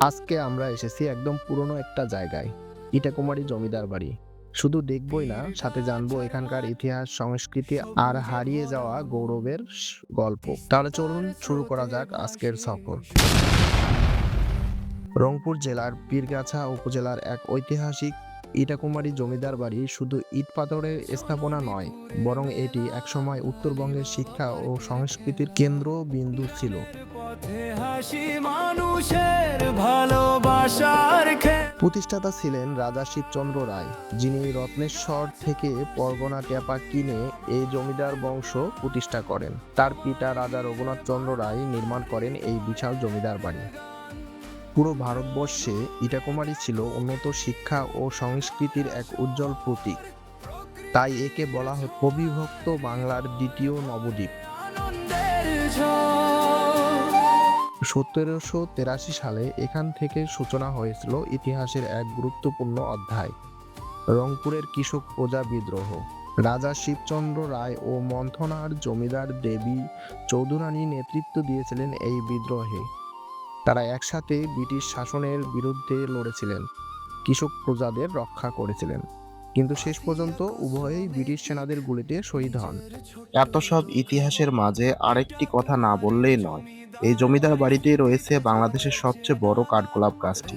আজকে আমরা এসেছি একদম পুরনো একটা জায়গায়, ইটাকুমারী জমিদার বাড়ি। শুধু দেখবই না, সাথে জানব এখানকার ইতিহাস, সংস্কৃতি, আর হারিয়ে যাওয়া গৌরবের গল্প। তাহলে চলুন শুরু করা যাক আজকের সফর। রংপুর জেলার পীরগাছা উপজেলার এক ঐতিহাসিক ইটাকুমারী জমিদার বাড়ি শুধু ইট পাথরের স্থাপনা নয়, বরং এটি একসময় উত্তরবঙ্গের শিক্ষা ও সংস্কৃতির ছিল। মানুষের ভালোবাসার খে প্রতিষ্ঠাতা ছিলেন রাজা শিবচন্দ্র রায়, যিনি রত্নেশ্বর থেকে পরগনা টেপা কিনে এই জমিদার বংশ প্রতিষ্ঠা করেন। তার পিতা রাজা রঘুনাথ চন্দ্র রায় নির্মাণ করেন এই বিশাল জমিদার বাড়ি। পুরো ভারতবর্ষে ইটাকুমারী ছিল উন্নত শিক্ষা ও সংস্কৃতির এক উজ্জ্বল প্রতীক। তাই একে বলা হয় অবিভক্ত বাংলার দ্বিতীয় নবদ্বীপ। সতেরোশো তেরাশি সালে এখান থেকে সূচনা হয়েছিল ইতিহাসের এক গুরুত্বপূর্ণ অধ্যায়, রংপুরের কৃষক প্রজা বিদ্রোহ। রাজা শিবচন্দ্র রায় ও মন্থনার জমিদার দেবী চৌধুরানী নেতৃত্ব দিয়েছিলেন এই বিদ্রোহে। তারা একসাথে ব্রিটিশ শাসনের বিরুদ্ধে লড়েছিলেন, কৃষক প্রজাদের রক্ষা করেছিলেন। কিন্তু শেষ পর্যন্ত উভয়েই ব্রিটিশ সেনাদের গুলিতে শহীদ হন। এত সব ইতিহাসের মাঝে আরেকটি কথা না বললেই নয়, এই জমিদার বাড়িতে রয়েছে বাংলাদেশের সবচেয়ে বড় কাঠগোলাপ গাছটি।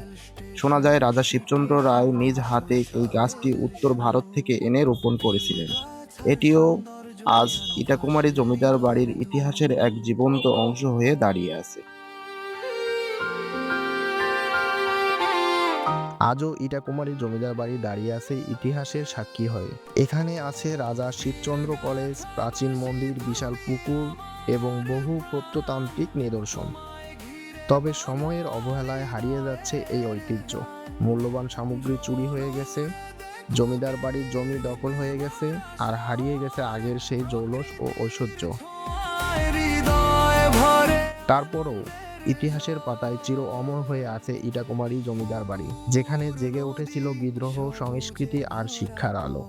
শোনা যায়, রাজা শিবচন্দ্র রায় নিজ হাতে এই গাছটি উত্তর ভারত থেকে এনে রোপণ করেছিলেন। এটিও আজ ইটাকুমারী জমিদার বাড়ির ইতিহাসের এক জীবন্ত অংশ হয়ে দাঁড়িয়ে আছে। আজও ইটাকুমারী জমিদার বাড়ি দাঁড়িয়ে আছে, ইতিহাসের সাক্ষী হয়ে। এখানে আছে রাজা শিবচন্দ্র কলেজ, প্রাচীন মন্দির, বিশাল পুকুর এবং বহু প্রত্নতান্ত্রিক নিদর্শন। তবে সময়ের অবহেলায় হারিয়ে যাচ্ছে এই ঐতিহ্য। মূল্যবান সামগ্রী চুরি হয়ে গেছে, জমিদার বাড়ির জমি দখল হয়ে গেছে, আর হারিয়ে গেছে আগের সেই জৌলস ও ঐশ্বর্য। তারপরও ইতিহাসের পাতায় চির অমর হয়ে আছে ইটাকুমারী জমিদার বাড়ি, যেখানে জেগে উঠেছিল বিদ্রোহ, সংস্কৃতি আর শিক্ষার আলো।